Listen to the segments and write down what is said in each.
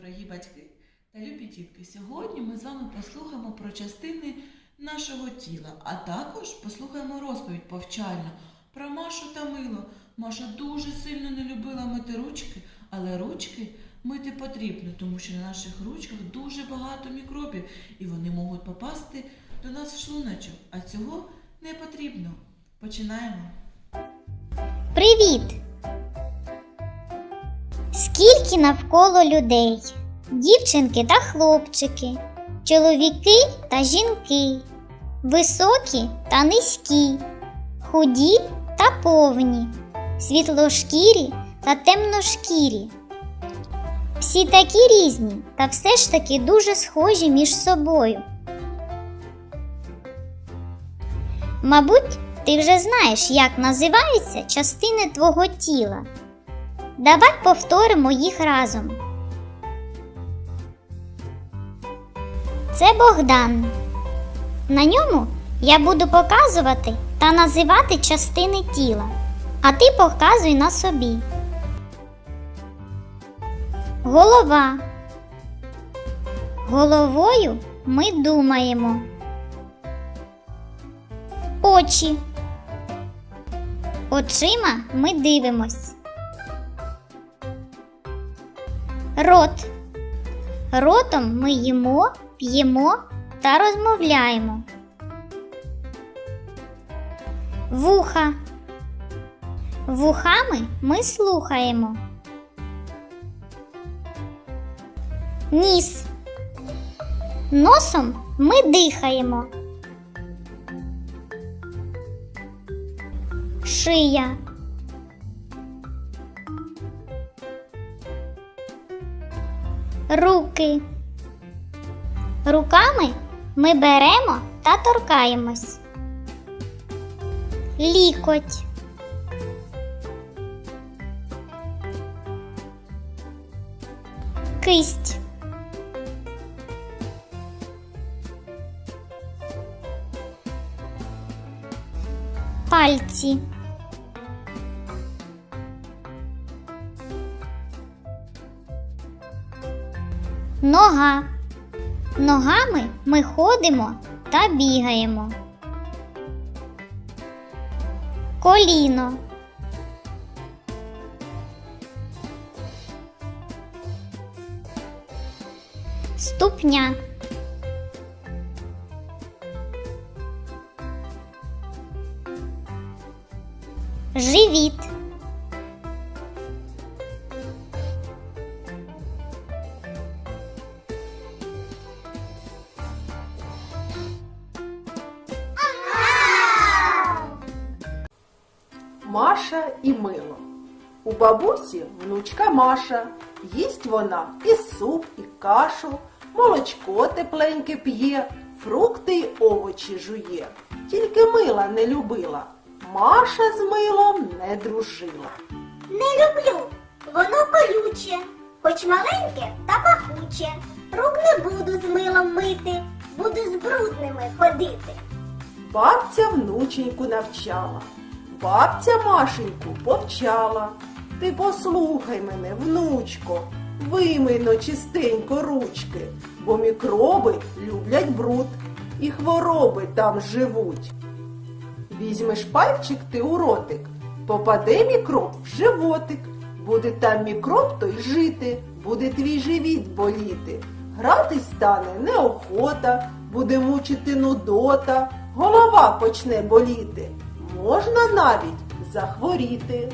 дорогі батьки та любі дітки. Сьогодні ми з вами послухаємо про частини нашого тіла, а також послухаємо розповідь повчальну про Машу та Мило. Маша дуже сильно не любила мити ручки, але ручки мити потрібно, тому що на наших ручках дуже багато мікробів, і вони можуть попасти до нас в шлуночок, а цього не потрібно. Починаємо. Привіт! Скільки навколо людей? Дівчинки та хлопчики, чоловіки та жінки, високі та низькі, худі та повні, світлошкірі та темношкірі. Всі такі різні та все ж таки дуже схожі між собою. Мабуть, ти вже знаєш, як називаються частини твого тіла. Давай повторимо їх разом. Це Богдан. На ньому я буду показувати та називати частини тіла, а ти показуй на собі. Голова. Головою ми думаємо. Очі. Очима ми дивимось. Рот. Ротом ми їмо, п'ємо та розмовляємо. Вуха. Вухами ми слухаємо. Ніс. Носом ми дихаємо. Шия. Руки. Руками ми беремо та торкаємось. Лікоть. Кисть. Пальці. Нога. Ногами ми ходимо та бігаємо. Коліно. Ступня. Живіт. Маша і Мило. У бабусі внучка Маша. Їсть вона і суп, і кашу, молочко тепленьке п'є, фрукти й овочі жує. Тільки мила не любила. Маша з милом не дружила. Не люблю, воно колюче, хоч маленьке та пахуче. Рук не буду з милом мити, буду з брудними ходити. Бабця внученьку навчала. Бабця Машеньку повчала. Ти послухай мене, внучко, вимийно чистенько ручки, бо мікроби люблять бруд, і хвороби там живуть. Візьмеш пальчик ти у ротик, попаде мікроб в животик. Буде там мікроб, то й жити, буде твій живіт боліти. Грати стане неохота, буде мучити нудота, голова почне боліти. Можна навіть захворіти,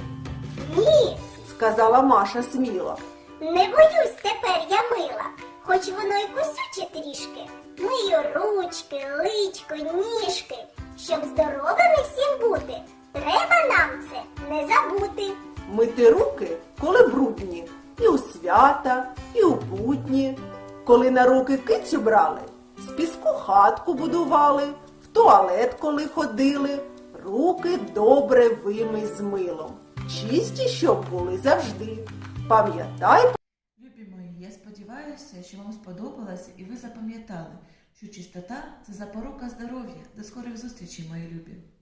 Ні, сказала Маша сміло. не боюсь тепер я мила, хоч воно й кусюче трішки. Мию ручки, личко, ніжки, щоб здоровими всім бути. Треба нам це не забути. Мити руки, коли брудні, і у свята, і у будні. Коли на руки кицю брали, з піску хатку будували, в туалет, коли ходили, руки добре вимий з милом. Чисті, щоб були завжди. Пам'ятай Любі мої, я сподіваюся, що вам сподобалося і ви запам'ятали, що чистота це запорука здоров'я. До скорих зустрічей, мої любі!